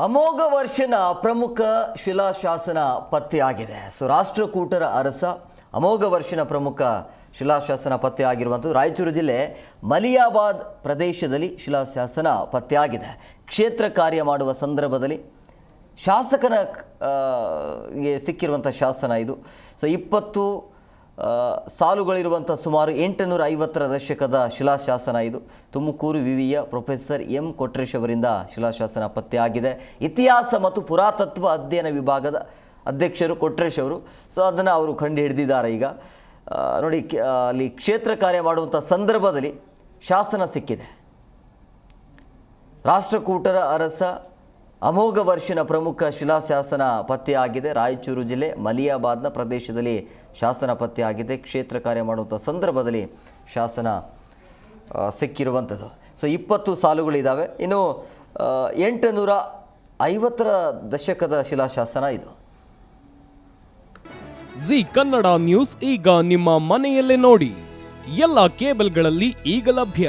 ಅಮೋಘ ವರ್ಷನ ಪ್ರಮುಖ ಶಿಲಾಶಾಸನ ಪತ್ತೆಯಾಗಿದೆ. ಸೊ, ರಾಷ್ಟ್ರಕೂಟರ ಅರಸ ಅಮೋಘ ವರ್ಷನ ಪ್ರಮುಖ ಶಿಲಾಶಾಸನ ಪತ್ತೆಯಾಗಿರುವಂಥದ್ದು ರಾಯಚೂರು ಜಿಲ್ಲೆ ಮಲಿಯಾಬಾದ್ ಪ್ರದೇಶದಲ್ಲಿ ಶಿಲಾಶಾಸನ ಪತ್ತೆಯಾಗಿದೆ. ಕ್ಷೇತ್ರ ಕಾರ್ಯ ಮಾಡುವ ಸಂದರ್ಭದಲ್ಲಿ ಶಾಸಕನ ಸಿಕ್ಕಿರುವಂಥ ಶಾಸನ ಇದು. ಸೊ, ಇಪ್ಪತ್ತು ಸಾಲುಗಳಿರುವಂಥ ಸುಮಾರು ಎಂಟುನೂರ ಐವತ್ತರ ದಶಕದ ಶಿಲಾಶಾಸನ ಇದು. ತುಮಕೂರು ವಿವಿಯ ಪ್ರೊಫೆಸರ್ ಎಂ ಕೊಟ್ರೇಶ್ ಅವರಿಂದ ಶಿಲಾಶಾಸನ ಪತ್ತೆಯಾಗಿದೆ ಇತಿಹಾಸ ಮತ್ತು ಪುರಾತತ್ವ ಅಧ್ಯಯನ ವಿಭಾಗದ ಅಧ್ಯಕ್ಷರು ಕೊಟ್ರೇಶ್ ಅವರು. ಸೊ ಅದನ್ನು ಅವರು ಕಂಡು ಹಿಡಿದಿದ್ದಾರೆ ಈಗ. ನೋಡಿ ಅಲ್ಲಿ ಕ್ಷೇತ್ರ ಕಾರ್ಯ ಮಾಡುವಂಥ ಸಂದರ್ಭದಲ್ಲಿ ಶಾಸನ ಸಿಕ್ಕಿದೆ. ರಾಷ್ಟ್ರಕೂಟರ ಅರಸ ಅಮೋಘ ವರ್ಷನ ಪ್ರಮುಖ ಶಿಲಾಶಾಸನ ಪತ್ತೆಯಾಗಿದೆ. ರಾಯಚೂರು ಜಿಲ್ಲೆ ಮಲಿಯಾಬಾದ್ನ ಪ್ರದೇಶದಲ್ಲಿ ಶಾಸನ ಪತ್ತೆಯಾಗಿದೆ. ಕ್ಷೇತ್ರ ಕಾರ್ಯ ಮಾಡುವಂಥ ಸಂದರ್ಭದಲ್ಲಿ ಶಾಸನ ಸಿಕ್ಕಿರುವಂಥದ್ದು. ಸೊ ಇಪ್ಪತ್ತು ಸಾಲುಗಳಿದ್ದಾವೆ ಇನ್ನು ಎಂಟು ನೂರ ಐವತ್ತರ ದಶಕದ ಶಿಲಾಶಾಸನ ಇದು. ಜಿ ಕನ್ನಡ ನ್ಯೂಸ್ ಈಗ ನಿಮ್ಮ ಮನೆಯಲ್ಲೇ ನೋಡಿ. ಎಲ್ಲ ಕೇಬಲ್ಗಳಲ್ಲಿ ಈಗ ಲಭ್ಯ.